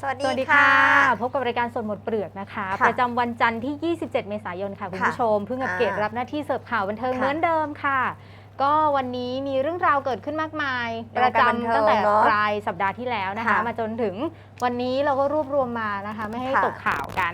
สวัสสดีวัสดีค่ะค่ะ พบกับรายการสดหมดเปลือกนะคะค่ะประจำวันจันทร์ที่ 27 เมษายนค่ะ คุณค่ะผู้ชม เพิ่งกับอ่าเกตรับหน้าที่เสิร์ฟข่าวบันเทิงค่ะเหมือนเดิมค่ะ ก็วันนี้มีเรื่องราวเกิดขึ้นมากมายในปวระงการบันจำเทิงตั้งแต่เนอะปลายสัปดาห์ที่แล้วนะคะค่ะมาจนถึงวันนี้เราก็รวบรวมมานะคะ ไม่ให้ค่ะตกข่าวกัน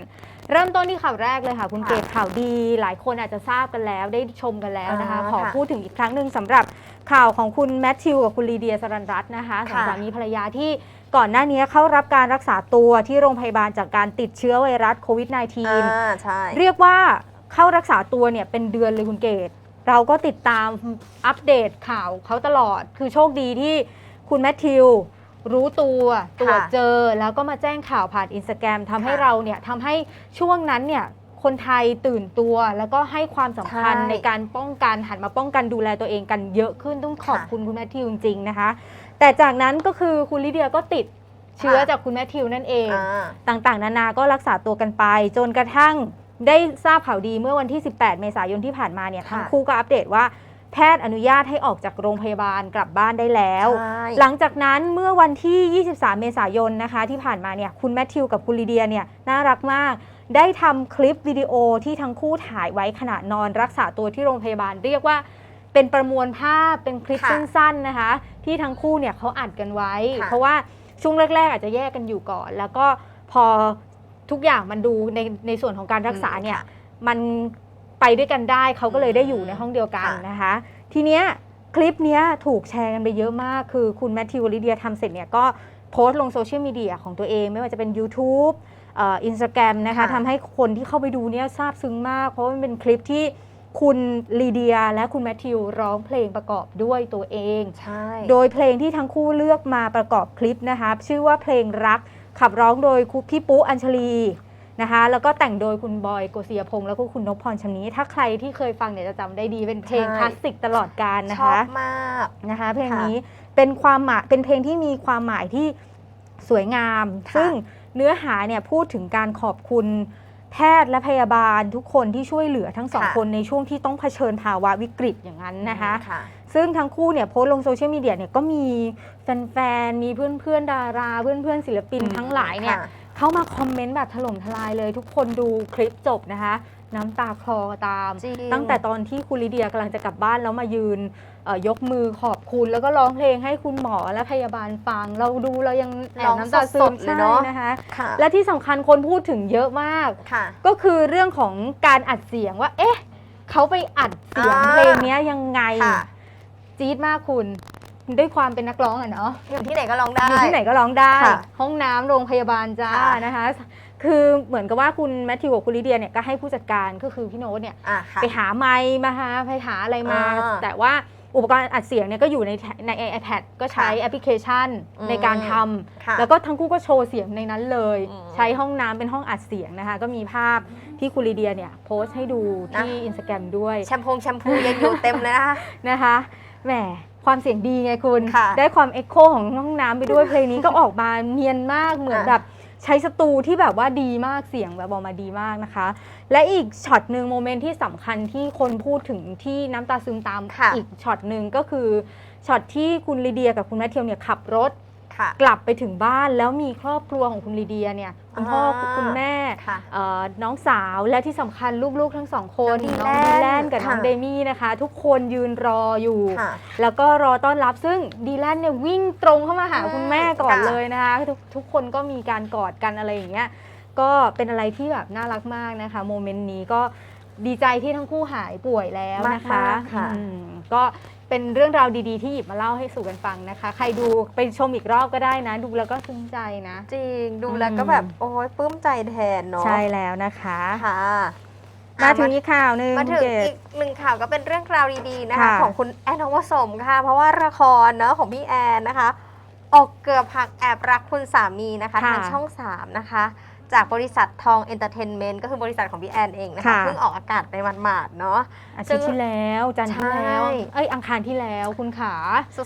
เริ่มต้นที่ข่าวแรกเลยค่ะ คุณค่ะเกตข่าวดี หลายคนอาจจะทราบกันแล้ว ได้ชมกันแล้วนะคะอ่าขอค่ะพูดถึงอีกครั้งหนึ่งสำหรับข่าวของคุณแมทธิวกับคุณลีเดียสรันรัตน์นะคะสองค่ะสามีภรรยาที่ ก่อนหน้านี้เข้ารับการรักษาตัวที่โรงพยาบาลจากการติดเชื้อไวรัสโควิด -19 อ่าใช่ เรียกว่าเข้ารักษาตัวเนี่ยเป็นเดือนเลยคุณเกตเราก็ติดตามอัปเดตข่าวเขาตลอด คือโชคดีที่คุณแมทธิว รู้ตัวตรวจเจอ แล้วก็มาแจ้งข่าวผ่านอินสตาแกรมทำให้ค่ะเราเนี่ยทำให้ช่วงนั้นเนี่ยคนไทยตื่นตัว แล้วก็ให้ความสำคัญใช่ในการป้องกันหันมาป้องกันดูแลตัวเองกันเยอะขึ้นต้องขอบค่ะ คุณคุณแมทธิวจริงๆนะคะ แต่จากนั้นก็คือคุณลิเดียก็ติดเชื้อค่ะจากคุณแมทธิวนั่นเองอ่าต่างๆ นานาก็รักษาตัวกันไป จนกระทั่งได้ทราบข่าวดีเมื่อวันที่ 18 เมษายนที่ผ่านมาเนี่ยค่ะทั้งคู่ก็อัปเดตว่าแพทย์อนุญาตให้ออกจากโรงพยาบาลกลับบ้านได้แล้วใช่หลังจากนั้นเมื่อวันที่ 23 เมษายนนะคะ ที่ผ่านมาเนี่ยคุณแมทธิวกับคุณลีเดียเนี่ยน่ารักมาก ได้ทำคลิปวิดีโอที่ทั้งคู่ถ่ายไว้ขณะนอนรักษาตัวที่โรงพยาบาลเรียกว่า เป็นประมวลภาพเป็นคลิปค่ะสั้นๆนะคะ ที่ทั้งคู่เนี่ยเขาอัดกันไว้ ค่ะ เพราะว่าช่วงแรกๆอาจจะแยกกันอยู่ก่อน แล้วก็พอทุกอย่างมันดูในในส่วนของการรักษาเนี่ยค่ะมันไปด้วยกันได้เขาก็เลยได้อยู่ในห้องเดียวกันนะคะ ทีเนี้ยคลิปเนี้ยถูกแชร์กันไปเยอะมาก คือคุณแมทธิวลิเดียทำเสร็จเนี่ยก็โพสต์ลงโซเชียลมีเดียของตัวเอง ไม่ว่าจะเป็น YouTube อินสตาแกรมนะคะค่ะ ทำให้คนที่เข้าไปดูเนี่ยซาบซึ้งมาก เพราะว่ามันเป็นคลิปที่ คุณลีเดียและคุณแมทธิวร้องเพลงประกอบด้วยตัวเอง ใช่ โดยเพลงที่ทั้งคู่เลือกมาประกอบคลิปนะคะ ชื่อว่าเพลงรักขับร้องโดยคุณพี่ปุ๊อัญชลีนะคะแล้วก็แต่งโดยคุณบอยโกศิยพงษ์แล้วก็คุณนพพรชำนี้ ถ้าใครที่เคยฟังเนี่ยจะจำได้ดีเป็นเพลงใช่คลาสสิกตลอดกาลนะชอบคะมาก นะคะเพลงค่ะนี้เป็นความหมายเป็นเพลงที่มีความหมายที่สวยงาม ค่ะซึ่งเนื้อหาเนี่ยพูดถึงการขอบคุณ แพทย์และพยาบาลทุกคนที่ช่วยเหลือทั้งสองคนในช่วงที่ต้องเผชิญภาวะวิกฤตอย่างนั้นนะคะ ค่ะ ซึ่งทั้งคู่เนี่ยโพสต์ลงโซเชียลมีเดียเนี่ยก็มีแฟนๆ มีเพื่อนๆ ดารา เพื่อนๆ ศิลปินอืม ทั้งหลายเนี่ยค่ะเข้ามาคอมเมนต์แบบถล่มทลายเลยทุกคนดูคลิปจบนะคะ น้ำตาคลอตาม จริงตั้งแต่ตอนที่คุณลิเดียกำลังจะกลับบ้านแล้วมายืนเอ่อ ยกมือขอบคุณแล้วก็ร้องเพลงให้คุณหมอและพยาบาลฟัง เราดูเรายังแอบน้ำตาซึร้มองสดๆเลยเนอะใช่นะคะค่ะและที่สำคัญคนพูดถึงเยอะมากค่ะก็คือเรื่องของการอัดเสียงว่า เอ๊ะเขาไปอัดเสียงอ่าเพลงเนี้ยยังไงค่ะจี๊ดมากคุณด้วยความเป็นนักร้องอะเนาะอยู่ที่ไหนก็ร้องได้อยู่ที่ไหนก็ร้องได้ค่ะห้องน้ำโรงพยาบาลจ้าค่ะนะคะ คือเหมือนกับว่าคุณแมทธิวกับคุณลิเดียเนี่ยก็ให้ผู้จัดการก็คือพี่โน้ตเนี่ยอะค่ะไปหาไมค์มาหาไปหาอะไรมาอ่าแต่ว่า อุปกรณ์อัดเสียงเนี่ยก็อยู่ในใน iPad ก็ใช้ค่ะแอปพลิเคชันอืมในการทค่ะำแล้วก็ทั้งคู่ก็โชว์เสียงในนั้นเลย อืมใช้ห้องน้ำเป็นห้องอัดเสียงนะคะ ก็มีภาพที่คุณลิเดียเนี่ยโพสต์ให้ดูที่นะอินสตาแกรมด้วยแชมพูแชมพูยังอยู่เต็มเลยนะคะ นะคะแหมความเสียงดีไงคุณ ค่ะได้ความเอ็กโคของห้องน้ำไปด้วยเพลงนี้ก็ออกมาเนียนมากเหมือนอะ แบบ ใช้สตูที่แบบว่าดีมากเสียงแบบออกมาดีมากนะคะ และอีกช็อตหนึ่งโมเมนต์ที่สำคัญที่คนพูดถึงที่น้ำตาซึมตามค่ะอีกช็อตหนึ่งก็คือช็อตที่คุณลีเดียกับคุณแมทเทียเนี่ยขับรถ ค่ะ กลับไปถึงบ้านแล้วมีครอบครัวของคุณลีเดียเนี่ยคุณพ่ออ่าคุณแม่ค่ะเอ่อน้องสาวและที่สำคัญลูกๆทั้งสองคนน้น้อองงดีดีแลแลนนด์กับน้องค่ะเดมี่นะคะ ทุกคนยืนรออยู่ ค่ะ แล้วก็รอต้อนรับซึ่งดีแลนเนี่ยวิ่งตรงเข้ามาหาอืมคุณแม่ก่อนค่ะ เลยนะคะทุกทุกคนก็มีการกอดกันอะไรอย่างเงี้ยก็เป็นอะไรที่แบบน่ารักมากนะคะโมเมนต์นี้ก็ดีใจที่ทั้งคู่หายป่วยแล้วนะคะมากๆค่ะ อืมก็ เป็นเรื่องราวดีๆ ที่หยิบมาเล่าให้สู่กันฟังนะคะ ใครดูไปชมอีกรอบก็ได้นะ ดูแล้วก็ซึ้งใจนะ จริงดูแล้วก็แบบโอ้ยปลื้มใจแทนเนาะใช่แล้วนะคะค่ะมาถึงอะอีกข่าวหนึ่งมาถึงเกดอีกหนึ่งข่าวก็เป็นเรื่องราวดีๆนะคะค่ะของคุณแอนทองผสมค่ะ เพราะว่าละครเนาะของพี่แอนนะคะ ออกเกือบหักแอบรักคุณสามีนะคะค่ะทางช่อง3นะคะ จากบริษัททองเอนเตอร์เทนเมนต์ก็คือบริษัทของพี่แอนเองนะคะค่ะ เพิ่งออกอากาศไปหมาดๆเนาะ อาทิตย์ที่แล้วจันทร์ที่แล้ว ใช่ เอ้ยอังคารที่แล้วคุณขา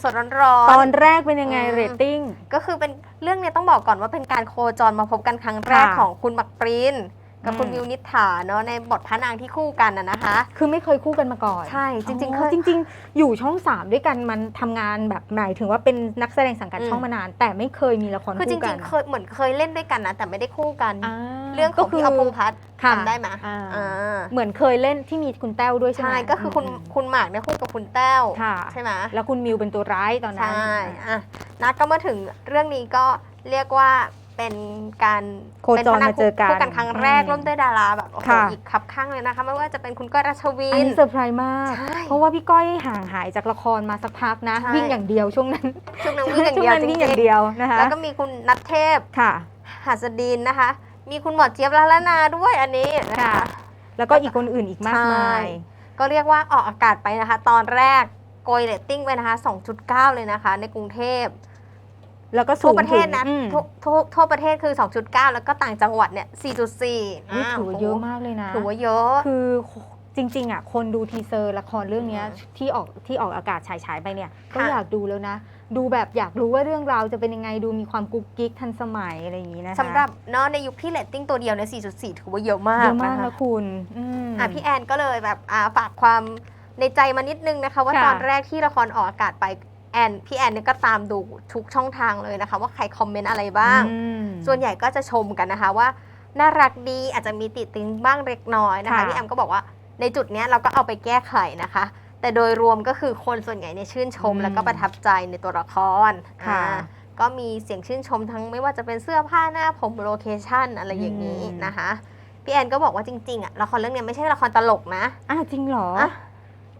สดๆร้อนๆ ตอนแรกเป็นยังไงอืม เรตติ้ง ก็คือเป็นเรื่องเนี้ยต้องบอกก่อนว่าเป็นการโคจรมาพบกันครั้งแรกค่ะ ของคุณหมักปริน กับคุณอืมมิวนิษฐาเนาะในบทพระนางที่คู่กันนะนะคะ คือไม่เคยคู่กันมาก่อน ใช่จริงๆอ๋เคอยจริง ๆ อยู่ช่องสามด้วยกันมันทำงานแบบหมายถึงว่าเป็นนักแสดงสังกัดอืมช่องมานาน แต่ไม่เคยมีละครคือจคู่กัรินงๆเคยเหมือนเคยเล่นด้วยกันนะแต่ไม่ได้คู่กันาเรื่องของพี่อภพงษ์พัฒน์ค่ะจำได้ไหมอ่าอ่าเหมือนเคยเล่นที่มีคุณแต้วด้วยใช่ไหมใช่ก็คือคุณมคุณหมากเนี่ยคู่กับคุณแต้วค่ะใช่ไหมแล้วคุณมิวเป็นตัวร้ายตอนนั้นใช่อะนัดก็มาถึงเรื่องนี้ก็เรียกว่า เป็นการโคจรป็พะมาเจอกันคู่กันครั้งแรกอืมร่วมด้วยดาราแบบโอ้โหค่ะ อีกครับข้างเลยนะคะ ไม่ว่าจะเป็นคุณก้อยรัชวิอันน นี้เซอร์ไพรส์มาก ใช่เพราะว่าพี่ก้อยห่างหายจากละครมาสักพักนะ ใช่ วิ่งอย่างเดียวช่วงนั้นช่วงนั้นวิ่งอย่างช่วเดียวนั้นจวิ่งอริย่างงเดียวนะคะๆแล้วก็มีคุณนัทเทพค่ะ หัสดินนะคะ มีคุณหมอเจี๊ยบละละนาด้วยอันนี้นะคะ ค่ะ แล้วก็อีกคนอื่นอีกมากมาย ใช่ ก็เรียกว่าออกอากาศไปนะคะ ตอนแรกโกยเรตติ้งไปนะคะ 2.9 เลยนะคะ ในกรุงเทพ แล้วก็สูทั่วงประเทศนะถึงอืมทั่วทั่วทั่วประเทศคือ 2.9 แล้วก็ต่างจังหวัดเนี่ย 4.4นี่ถือว่าเยอะมากเลยนะ ถือว่าเยอะ คือจริงๆอะคนดูทีเซอร์ละครเรื่องเนี้ยอืมที่ออกที่ออกอากาศฉายฉายๆไปเนี่ย ก็ค่ะ อยากดูแล้วนะ ดูแบบอยากรู้ว่าเรื่องราวจะเป็นยังไงดูมีความกุ๊กกิ๊กทันสมัยอะไรอย่างนี้นะคะสำหรับเนาะในยุคที่เรตติ้งตัวเดียวในย4.4 ถือว่าเยอะมากเยอะมากนะคะนะคุณอืม อะพี่แอนก็เลยแบบอ่าฝากความในใจมานิดนึงนะคะ ว่าค่ะ ตอนแรกที่ละครออกอากาศไป แอนพี่แอนเนี่ยก็ตามดูทุกช่องทางเลยนะคะ ว่าใครคอมเมนต์อะไรบ้างอืมส่วนใหญ่ก็จะชมกันนะคะว่า น่ารักดีอาจจะมีติดติงบ้างเล็กน้อยนะคะค่ะ พี่แอมก็บอกว่าในจุดเนี้ยเราก็เอาไปแก้ไขนะคะ แต่โดยรวมก็คือคนส่วนใหญ่เนี่ยชื่นชมอืมแล้วก็ประทับใจในตัวละครค่ะ อ่าก็มีเสียงชื่นชมทั้งไม่ว่าจะเป็นเสื้อผ้าหน้าผมโลเคชั่นอะไรอย่างนี้นะคะพี่แอนก็บอกว่าจริงๆอะละครเรื่องเนี้ยไม่ใช่ละครตลกนะอะจริงเหรอ อะ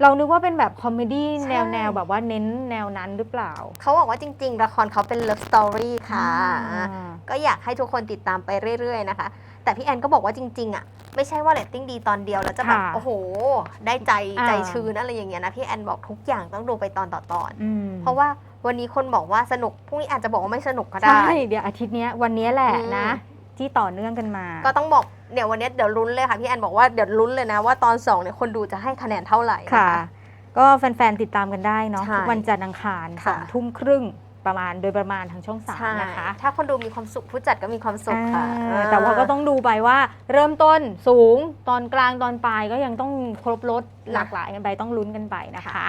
เรานึกว่าเป็นแบบคอมเมดี้ใช่ แนวแนวแบบว่าเน้นแนวนั้นหรือเปล่าเขาบอกว่าจริง ๆ ละครเขาเป็นเลิฟสตอรี่ค่ะ อ่าก็อยากให้ทุกคนติดตามไปเรื่อย ๆ นะคะ แต่พี่แอนก็บอกว่าจริง ๆ อะ ไม่ใช่ว่าเรตติ้งดีตอนเดียวแล้วจะแบบค่ะโอ้โห ได้ใจอ่าใจชื้นอะไรอย่างเงี้ยนะ พี่แอนบอกทุกอย่างต้องดูไปตอนต่อตอน อืมเพราะว่าวันนี้คนบอกว่าสนุกพรุ่งนี้อาจจะบอกว่าไม่สนุกก็ได้ ใช่เดี๋ยวอาทิตย์เนี้ยวันเนี้ยแหละอืม นะ ที่ต่อเนื่องกันมา ก็ต้องบอกเดี๋ยววันนี้เดี๋ยวลุ้นเลยค่ะพี่แอนบอกว่าเดี๋ยวลุ้นเลยนะว่าตอนสองเนี่ยคนดูจะให้คะแนนเท่าไหร่นค่ะ ก็แฟนๆติดตามกันได้เนาะใช่ทุกวันจันทร์อังคารสค่ะองทุ่มครึ่งประมาณโดยประมาณทางช่องสามใช่นะคะ ถ้าคนดูมีความสุขผู้จัดก็มีความสุขค่ะอ่าแต่ว่าก็ต้องดูไปว่าเริ่มต้นสูงตอนกลางตอนปลายก็ยังต้องครบรถหลากหลายกันไปต้องลุ้นกันไปนะคะ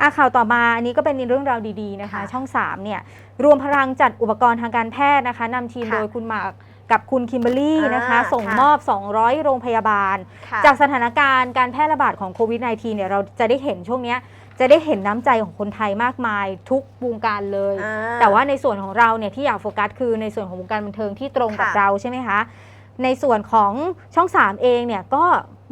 อะข่าวต่อมาอันนี้ก็เป็นเรื่องราวดีๆนะคะค่ะช่อง3เนี่ยรวมพลังจัดอุปกรณ์ทางการแพทย์นะคะนำทีมค่ะโดยคุณหมาก กับคุณคิมเบอรรี่นะคะ อ่าส่งค่ะมอบ 200 โรงพยาบาล ค่ะจากสถานการณ์การแพร่ระบาดของโควิด -19 เนี่ยเราจะได้เห็นช่วงเนี้ยจะได้เห็นน้ำใจของคนไทยมากมายทุกวงการเลย อ่ แต่ว่าในส่วนของเราเนี่ยที่อยากโฟกัสคือในส่วนของวงการบันเทิงที่ตรงกับค่ะ เราใช่ไหมคะ ในส่วนของช่อง 3 เองเนี่ยก็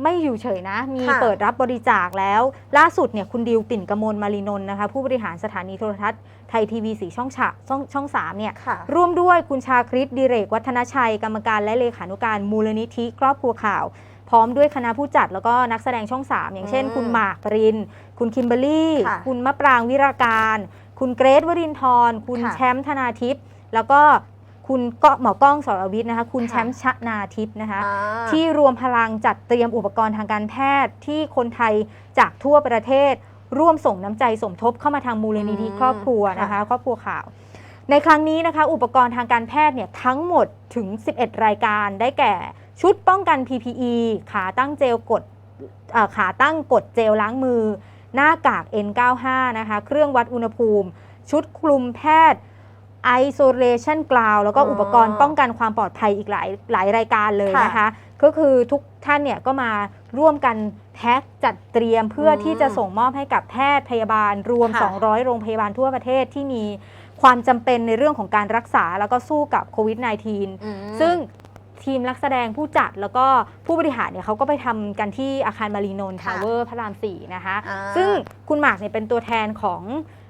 ไม่อยู่เฉยนะ มีค่ะ เปิดรับบริจาคแล้ว ล่าสุดเนี่ยคุณดิวปิ่นกมลมารีนนท์นะคะ ผู้บริหารสถานีโทรทัศน์ไทยทีวีสีช่องฉะช่องช่อง3เนี่ย ค่ะ ร่วมด้วยคุณชาคริตดิเรกวัฒนชัย กรรมการและเลขานุการมูลนิธิครอบครัวข่าว พร้อมด้วยคณะผู้จัดแล้วก็นักแสดงช่อง 3 อย่างเช่น อืมคุณหมากปริน คุณคิมเบอรรี่ค่ะคุณมะปรางวิราการ คุณเกรทวรินทร์คุณค่ะแชมป์ธนาทิพย์แล้วก็ คุณก็หมอกล้องสรวิทย์นะคะ คุณค่ะแชมป์ชนาทิพย์นะคะอ่าที่รวมพลังจัดเตรียมอุปกรณ์ทางการแพทย์ที่คนไทยจากทั่วประเทศ ร่วมส่งน้ำใจสมทบเข้ามาทางมูลนิธิอืมครอบครัวนะคะครอบครัวข่าว ในครั้งนี้นะคะอุปกรณ์ทางการแพทย์เนี่ยทั้งหมดถึง 11 รายการได้แก่ชุดป้องกัน PPE ขาตั้งเจลกดเอ่อขาตั้งกดเจลล้างมือ หน้ากาก N95 นะคะ เครื่องวัดอุณหภูมิ ชุดคลุมแพทย์ Isolation Glove แล้วก็อ๋ออุอุปกรณ์ป้องกันความปลอดภัยอีกหลายหลายรายการเลยนะคะ ก็คือทุกท่านเนี่ยก็มาร่วมกันแพ็คจัดเตรียมเพื่ออมที่จะส่งมอบให้กับแพทย์พยาบาลรวมค่ะ200 โรงพยาบาลทั่วประเทศที่มีความจำเป็นในเรื่องของการรักษาแล้วก็สู้กับโควิด -19 อืมซึ่งทีมนักแสดงผู้จัดแล้วก็ผู้บริหารเนี่ยเขาก็ไปทำกันที่อาคารมารีนนท์ค่ะทาวเวอร์พระรามสี่นะคะอ่าซึ่งคุณหมากเนี่ยเป็นตัวแทนของเออ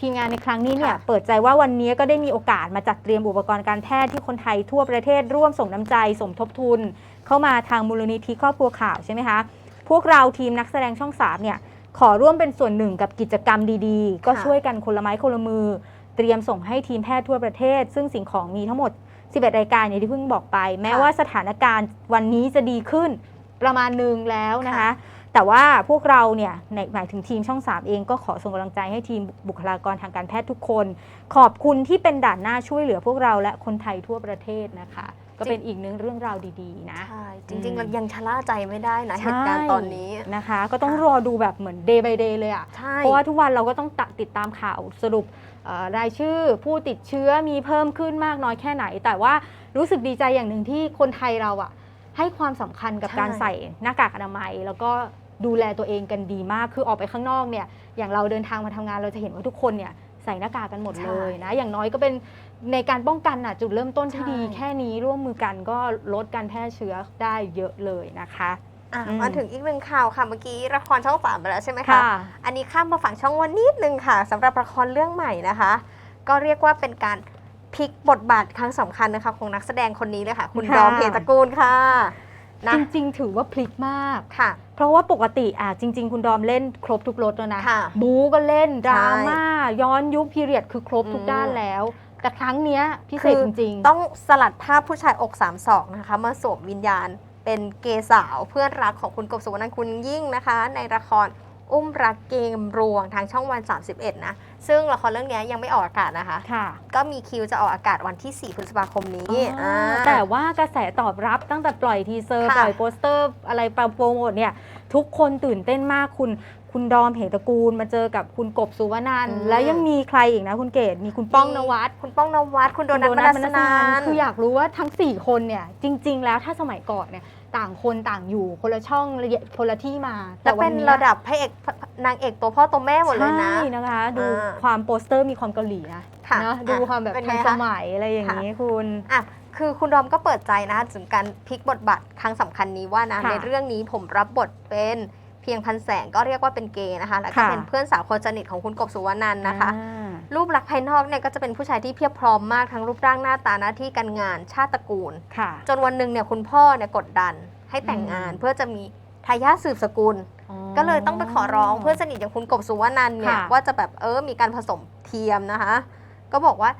ทีมงานในครั้งนี้เนี่ยค่ะเปิดใจว่าวันนี้ก็ได้มีโอกาสมาจัดเตรียมอุปกรณ์การแพทย์ที่คนไทยทั่วประเทศร่วมส่งน้ำใจ สมทบทุน เข้ามาทางมูลนิธิครอบครัวข่าวใช่ไหมคะ พวกเราทีมนักแสดงช่องสามเนี่ยขอร่วมเป็นส่วนหนึ่งกับกิจกรรมดีๆ ก็ค่ะช่วยกันคนละไม้คนละมือ เตรียมส่งให้ทีมแพทย์ทั่วประเทศ ซึ่งสิ่งของมีทั้งหมด 11 รายการอย่างที่เพิ่งบอกไป แม้ว่าสถานการณ์วันนี้จะดีขึ้นประมาณหนึ่งแล้วนะคะค่ะ แต่ว่าพวกเราเนี่ยในหมายถึงทีมช่อง 3 เองก็ขอส่งกำลังใจให้ทีมบุคลากรทางการแพทย์ทุกคน ขอบคุณที่เป็นด่านหน้าช่วยเหลือพวกเราและคนไทยทั่วประเทศนะคะ ก็เป็นอีกหนึ่งเรื่องราวดีๆ นะ ใช่จอืริงมๆเรายังชะล่าใจไม่ได้นะใช่เหตุการณ์ตอนนี้ นะคะ ก็ต้องค่ะรอดูแบบเหมือน day by day เลยอะใช่ เพราะว่าทุกวันเราก็ต้องตะติดตามข่าวสรุปเอ่อรายชื่อผู้ติดเชื้อมีเพิ่มขึ้นมากน้อยแค่ไหน แต่ว่ารู้สึกดีใจอย่างหนึ่งที่คนไทยเราอะ ให้ความสำคัญกับใช่การใส่หน้ากากอนามัย แล้วก็ดูแลตัวเองกันดีมาก คือออกไปข้างนอกเนี่ย อย่างเราเดินทางมาทำงานเราจะเห็นว่าทุกคนเนี่ยใส่หน้ากากกันหมดเลยนะ อย่างน้อยก็เป็นในการป้องกันน่ะจุดเริ่มต้นที่ดี แค่นี้ร่วมมือกันก็ลดการแพร่เชื้อได้เยอะเลยนะคะอะอืมมาถึงอีกหนึ่งข่าวค่ะเมื่อกี้ละครช่องสามไปแล้วใช่ไหมคะค่ะอันนี้ข้ามมาฝั่งช่องวันนิดนึงค่ะสำหรับละครเรื่องใหม่นะคะ ก็เรียกว่าเป็นการ พลิกบทบาทครั้งสำคัญนะคะของนักแสดงคนนี้เลยค่ะ คุณค่ะ ดอมเพตระกูลค่ะนะจริงๆ ถือว่าพลิกมาก ค่ะ เพราะว่าปกติอะจริง ๆ คุณดอมเล่นครบทุกรสแล้วนะ ค่ะบูก็เล่น ดราใช่ม่า ย้อนยุคพีเรียดคือครบทุกอืม ด้านแล้ว แต่ครั้งเนี้ยพิเศษคือจริง ๆ ต้องสลัดภาพผู้ชายอกสามศอกนะคะมาสวมวิญญาณเป็นเกย์สาวเพื่อนรักของคุณกบสุวรรณคุณยิ่งนะคะ ในละคร อุ้มรักเกมรวงทางช่องวัน 31 นะ ซึ่งละครเรื่องนี้ยังไม่ออกอากาศนะคะ ค่ะ ก็มีคิวจะออกอากาศวันที่ 4 พฤษภาคมนี้อ่าอ่าแต่ว่ากระแสตอบรับตั้งแต่ปล่อยทีเซอร์ค่ะปล่อยโปสเตอร์ อะไรโปรโมทเนี่ย ทุกคนตื่นเต้นมากคุณคุณดอมเหตระกูลมาเจอกับคุณกบสุวรรณันท์อืมแล้วยังมีใครอีกนะ คุณเกดมีคุณป้องนวัดคุณป้องนวัดคุณโดนัทคุณมนัสนันคืออยากรู้ว่าทั้ง 4 คนเนี่ยจริง ๆ แล้วถ้าสมัยก่อนเนี่ย ต่างคนต่างอยู่คนละช่องคนละที่มาแต่เป็นยระดับพระเอกนางเอกตัวพ่อตัวแม่หมดเลยนะ ใช่นะคะ ดูอ่าความโปสเตอร์มีความเกาหลีนะค่ะเนอะดูความแบบเป็นทัไงนคะสมัยอะไรอย่างนี้คุณ อะคือคุณดอมก็เปิดใจนะคะถึงการพลิกบทบาทครั้งสำคัญนี้ว่านะ ค่ะในเรื่องนี้ผมรับบทเป็น เพียงพันแสงก็เรียกว่าเป็นเกย์นะคะ แล้วก็ค่ะ เป็นเพื่อนสาวคนสนิทของคุณกบสุวรรณันท์นะคะ อ่า รูปลักษณ์ภายนอกเนี่ยก็จะเป็นผู้ชายที่เพียบพร้อมมากทั้งรูปร่างหน้าตาหน้าที่การงานชาติตระกูล ค่ะ จนวันหนึ่งเนี่ยคุณพ่อเนี่ยกดดันให้แต่งงานอืมเพื่อจะมีทายาทสืบสกุล ก็เลยต้องไปขอร้องเพื่อนสนิทอย่างคุณกบสุวรรณันท์เนี่ยค่ะ ว่าจะแบบเออมีการผสมเทียมนะคะ ก็บอกว่า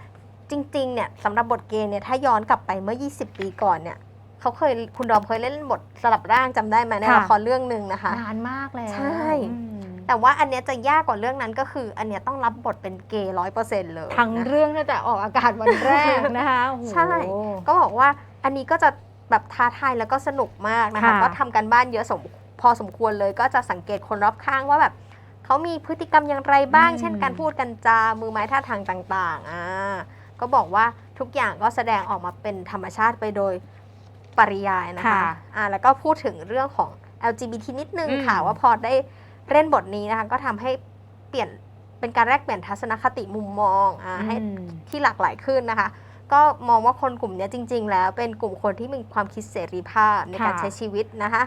จริงๆเนี่ยสำหรับบทเกย์เนี่ยถ้าย้อนกลับไปเมื่อ 20 ปีก่อนเนี่ย เขาเคยคุณดอมเคยเล่นบทสลับร่างจำได้ไหมในค่ะละครเรื่องหนึ่งนะคะนานมากแล้วใช่อืมแต่ว่าอันเนี้ยจะยากกว่าเรื่องนั้นก็คือ อันเนี้ยต้องรับบทเป็นเกย์ร้อยเปอร์เซ็นต์เลยทั้งนะเรื่องตั้งแต่ออกอากาศวันแรกนะคะโอ้โหใช่ก็บอกว่าอันนี้ก็จะแบบท้าทายแล้วก็สนุกมากนะคะค่ะก็ทำกันบ้านเยอะสมพอสมควรเลยก็จะสังเกตคนรอบข้างว่าแบบเขามีพฤติกรรมอย่างไรบ้าง เช่นการพูดกันจามือไม้ท่าทางต่างๆอ่าก็บอกว่าทุกอย่างก็แสดงออกมาเป็นธรรมชาติไปโดย ปริยายนะคะค่ะอ่าแล้วก็พูดถึงเรื่องของ LGBT นิดนึงอืม ค่ะ ว่าพอได้เล่นบทนี้นะคะก็ทำให้เปลี่ยนเป็นการแลกเปลี่ยนทัศนคติมุมมองอ่าให้ อืม ที่หลากหลายขึ้นนะคะ ก็มองว่าคนกลุ่มเนี้ยจริง ๆ แล้วเป็นกลุ่มคนที่มีความคิดเสรีภาพในการค่ะใช้ชีวิตนะคะ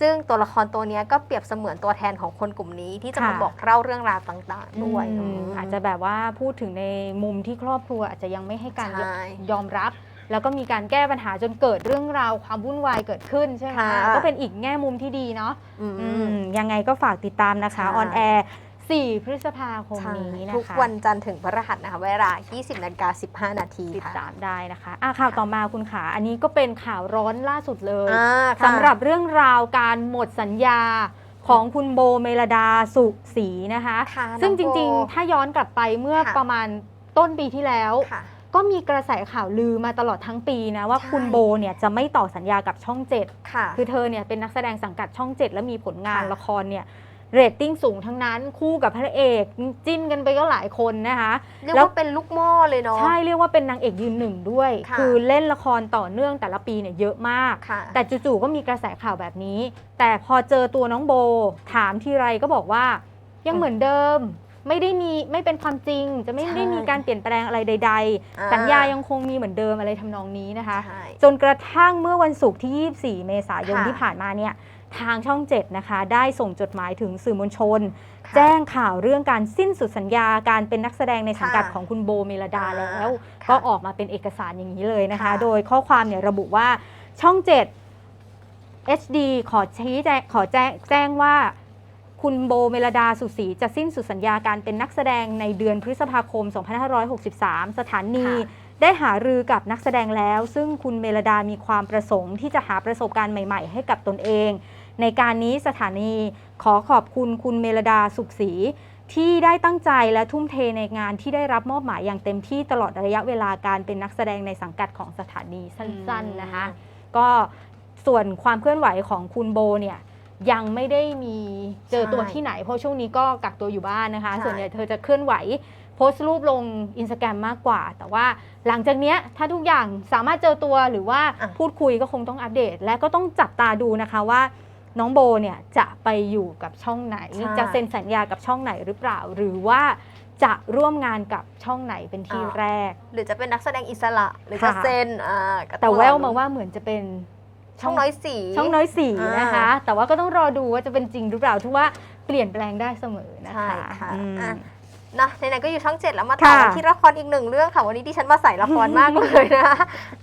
ซึ่งตัวละครตัวเนี้ยก็เปรียบเสมือนตัวแทนของคนกลุ่มนี้ที่จะมาค่ะ บอกเล่าเรื่องราวต่างๆ ด้วยอืมมอาจจะแบบว่าพูดถึงในมุมที่ครอบครัวอาจจะยังไม่ให้การใช่ยอมรับ แล้วก็มีการแก้ปัญหาจนเกิดเรื่องราวความวุ่นวายเกิดขึ้นใช่ไหมค่ะก็เป็นอีกแง่มุมที่ดีเนาะอืมอืมยังไงก็ฝากติดตามนะคะใช่ออนแอร์4 พฤษภาคมใช่นี้นะคะ ทุกวันจันทร์ถึงพฤหัสนะคะเวลา 20นาฬิกา15 นาทีติดค่ะตามได้นะคะอะข่าวต่อมาคุณขา อันนี้ก็เป็นข่าวร้อนล่าสุดเลยอ่าค่ะสำหรับเรื่องราวการหมดสัญญาของคุณโบเมลดาสุศรีนะคะค่ะซึ่งน้จอโบริงๆ ถ้าย้อนกลับไปเมื่อค่ะประมาณต้นปีที่แล้วค่ะ ก็มีกระแสข่าวลือมาตลอดทั้งปีนะว่าใช่ คุณโบเนี่ยจะไม่ต่อสัญญากับช่องเจ็ด ค่ะ คือเธอเนี่ยเป็นนักแสดงสังกัดช่องเจ็ดแล้วมีผลงานค่ะ ละครเนี่ยเรตติ้งสูงทั้งนั้นคู่กับพระเอกจิ้นกันไปก็หลายคนนะคะ เรียกแล้ว ว่าเป็นลูกหม้อเลยเนาะ ใช่เรียกว่าเป็นนางเอกยืนหนึ่งด้วย ค่ะ คือเล่นละครต่อเนื่องแต่ละปีเนี่ยเยอะมาก ค่ะ แต่จู่ๆก็มีกระแสข่าวแบบนี้ แต่พอเจอตัวน้องโบ ถามทีไรก็บอกว่ายังเหมือนเดิม ไม่ได้มีไม่เป็นความจริง จะไม่ใช่ได้มีการเปลี่ยนแปลงอะไรใด อ่าๆ สัญญายังคงมีเหมือนเดิมอะไรทำนองนี้นะคะ ใช่ จนกระทั่งเมื่อวันศุกร์ที่ 24 เมษายนค่ะที่ผ่านมาเนี่ยทางช่อง 7 นะคะ ได้ส่งจดหมายถึงสื่อมวลชน ค่ะแจ้งข่าวเรื่องการสิ้นสุดสัญญาการเป็นนักแสดงในสังกัดค่ะของคุณโบเมลดาแล้ว ค่ะก็ออกมาเป็นเอกสารอย่างนี้เลยนะคะ ค่ะโดยข้อความเนี่ยระบุว่าช่อง 7 HD ขอชี้แจงขอแจ้งแจ้งว่า คุณโบเมลดาสุศรีจะสิ้นสุดสัญญาการเป็นนักแสดงในเดือนพฤษภาคม 2563 สถานีค่ะได้หารือกับนักแสดงแล้ว ซึ่งคุณเมลดามีความประสงค์ที่จะหาประสบการณ์ใหม่ๆ ให้กับตนเอง ในการนี้สถานีขอขอบคุณคุณเมลดาสุขศรีที่ได้ตั้งใจและทุ่มเทในงานที่ได้รับมอบหมายอย่างเต็มที่ตลอดระยะเวลาการเป็นนักแสดงในสังกัดของสถานีสั้น ๆนะคะ ก็ส่วนความเคลื่อนไหวของคุณโบเนี่ย ยังไม่ได้มีเจอตัวใช่ที่ไหน เพราะช่วงนี้ก็กักตัวอยู่บ้านนะคะใช่ส่วนใหญ่เธอจะเคลื่อนไหวโพสต์รูปลงอินสตาแกรมมากกว่า แต่ว่าหลังจากเนี้ยถ้าทุกอย่างสามารถเจอตัวหรือว่าอะพูดคุยก็คงต้องอัปเดต และก็ต้องจับตาดูนะคะว่าน้องโบเนี่ยจะไปอยู่กับช่องไหนใช่จะเซ็นสัญญากับช่องไหนหรือเปล่า หรือว่าจะร่วมงานกับช่องไหนเป็นที่แรก หรือจะเป็นนักแสดงอิสระหรือจะค่ะเซ็นอ่าก็แต่องแววรอดูมาว่าเหมือนจะเป็น ช่องน้อยสี ช่องน้อยสีอ่านนะคะ แต่ว่าก็ต้องรอดูว่าจะเป็นจริงหรือเปล่าทุกว่าเปลี่ยนแปลงได้เสมอนะใช่คะค่ะอืมอะนะไหนๆก็อยู่ช่องเจ็ดแล้วมาต่อค่ะกันที่ละครอีกหนึ่งเรื่องค่ะ วันนี้ที่ฉันมาใส่ละครมากเลยนะ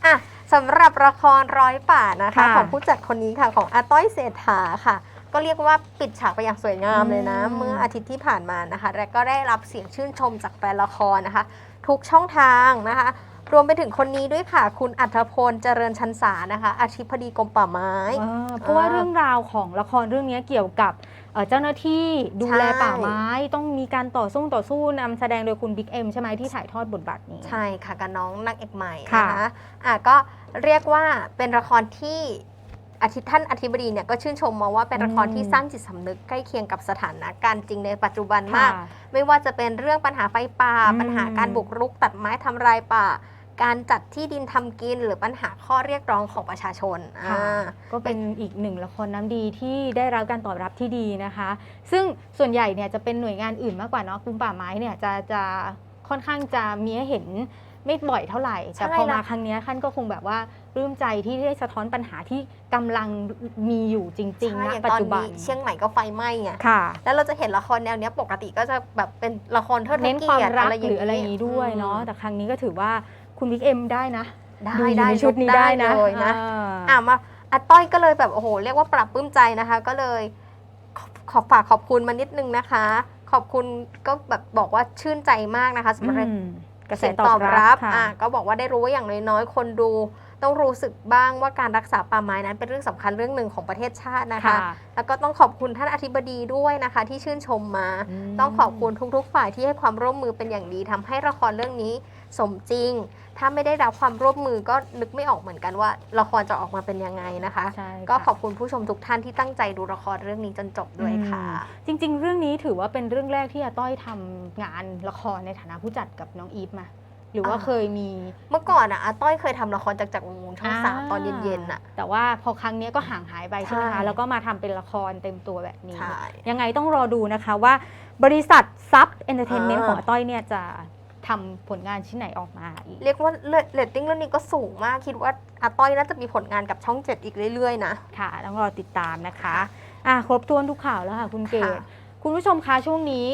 อะสำหรับละครร้อยป่านะคะค่ะของผู้จัดคนนี้ค่ะของอาต้อยเศรษฐาค่ะ ก็เรียกว่าปิดฉากไปอย่างสวยงามเลยนะอืมเมื่ออาทิตย์ที่ผ่านมานะคะ และก็ได้รับเสียงชื่นชมจากแฟนละครนะคะ ทุกช่องทางนะคะ รวมไปถึงคนนี้ด้วยค่ะ คุณอัธพลเจริญชันสานะคะอธิบดีกรมป่าไม้ อ่าเพราะว่าอ่า เรื่องราวของละครเรื่องนี้เกี่ยวกับเอ่อเจ้าหน้าที่ดูแลใช่ป่าไม้ ต้องมีการต่อสู้ต่อสู้นำแสดงโดยคุณบิ๊กเอ็มใช่ไหมที่ถ่ายทอดบทบาทนี้ ใช่ค่ะกับน้องนางเอกใหม่ค่ะนะคะอะก็เรียกว่าเป็นละครที่อาทิตย์ท่านอธิบดีเนี่ยก็ชื่นชมมาว่าเป็นละครที่สร้างจิตสำนึกใกล้เคียงกับสถานการณ์จริงในปัจจุบันมาก ค่ะ ไม่ว่าจะเป็นเรื่องปัญหาไฟป่า อืม ปัญหาการบุกรุกตัดไม้ทำลายป่า การจัดที่ดินทำกินหรือปัญหาข้อเรียกร้องของประชาชนค่ะอ่าก็เป็นอีกหนึ่งละครน้ำดีที่ได้รับการตอบรับที่ดีนะคะ ซึ่งส่วนใหญ่เนี่ยจะเป็นหน่วยงานอื่นมากกว่าเนาะกลุ่มป่าไม้เนี่ยจะจะค่อนข้างจะมีให้เห็นไม่บ่อยเท่าไหร่ แต่ใช่พอมานะครั้งเนี้ยท่านก็คงแบบว่าปลื้มใจที่ได้สะท้อนปัญหาที่กำลังมีอยู่จริงใช่ๆอณย่างปัจตอนจุบันนี้เชียงใหม่ก็ไฟไหม้ไงค่ะ แล้วเราจะเห็นละครแนวเนี้ยปกติก็จะแบบเป็นละครเทิดพเน้ระนเกีความยรติรักอะไรอย่างหรืออะไรอย่างนี้ด้วยเนาะอืมแต่ครั้งนี้ก็ถือว่า คุณบิ๊กเอ็มได้นะได้ดูอยู่ได้ในชุดนี้ลุกได้นะเลยนะอ่าอะมาอาต้อยก็เลยแบบโอ้โหเรียกว่าปรับปลื้มใจนะคะ ก็เลยขอขอฝากขอบคุณมานิดนึงนะคะ ขอบคุณก็แบบบอกว่าชื่นใจมากนะคะสำหรับอืมกระแสเสียงตตออบบรัรับบค่ะอะก็บอกว่าได้รู้ว่าอย่างน้อยๆ คนดูต้องรู้สึกบ้างว่าการรักษาป่าไม้นั้นเป็นเรื่องสำคัญเรื่องหนึ่งของประเทศชาตินะคะค่ะแล้วก็ต้องขอบคุณท่านอธิบดีด้วยนะคะ ที่ชื่นชมมามต้องขอบคุณทุกๆ ฝ่ายที่ให้ความร่วมมือเป็นอย่างดีทำให้ละครเรื่องนี้สมจริง ถ้าไม่ได้รับความร่วมมือก็นึกไม่ออกเหมือนกันว่า ละครจะออกมาเป็นยังไงนะคะ ใช่ก็ค่ะขอบคุณผู้ชมทุกท่านที่ตั้งใจดูละครเรื่องนี้จนจบด้วยค่ะ จริง ๆ เรื่องนี้ถือว่าเป็นเรื่องแรกที่อาต้อยทำงานละครในฐานะผู้จัดกับน้องอีฟมา หรือว่าอ่า เคยมี เมื่อก่อนอะอาต้อยเคยทำละครจากจากวงศ์ช่องสามตอนเย็นๆอะ แต่ว่าพอครั้งเนี้ยก็ห่างหายไปใช่ไหมใช่ คะ แล้วก็มาทำเป็นละครเต็มตัวแบบนี้ ใช่ ยังไงต้องรอดูนะคะว่าบริษัทซับเอนเตอร์เทนเมนต์อ่า ของอาต้อยเนี่ยจะ ทำผลงานชิ้นไหนออกมาอีก เรียกว่าเรตติ้งเรื่องนี้ก็สูงมากคิดว่าอาต้อยน่าจะมีผลงานกับช่องเจ็ดอีกเรื่อยๆนะ ค่ะต้องรอติดตามนะคะอะครบถ้วนทุกข่าวแล้วค่ะคุณเกดค่ะคุณผู้ชมคะช่วงนี้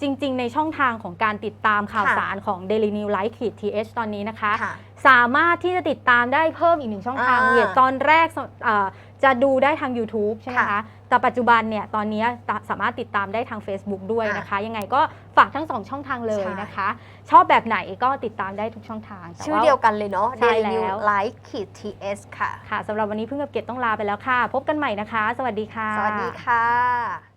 จริง ๆ ในช่องทางของการติดตามข่าวค่ะ สารของ Daily New Life ขีด th ตอนนี้นะคะ ค่ะ สามารถที่จะติดตามได้เพิ่มอีกหนึ่งช่องทางอ่าเวียตอนแรกสเอ่อ จะดูได้ทาง YouTube ใช่ไหมคะค่ะแต่ปัจจุบันเนี่ยตอนนี้สามารถติดตามได้ทาง Facebook ด้วยนะคะ ยังไงก็ฝากทั้งสองช่องทางเลยใช่นะคะ ชอบแบบไหนก็ติดตามได้ทุกช่องทางแต่ชื่อว่าเดียวกันเลยเนาะใช่ Daily แล้ New ว Life ขีด TS ค่ะ ค่ะสำหรับวันนี้เพิ่งกับเกตต้องลาไปแล้วค่ะ พบกันใหม่นะคะ สวัสดีค่ะ สวัสดีค่ะ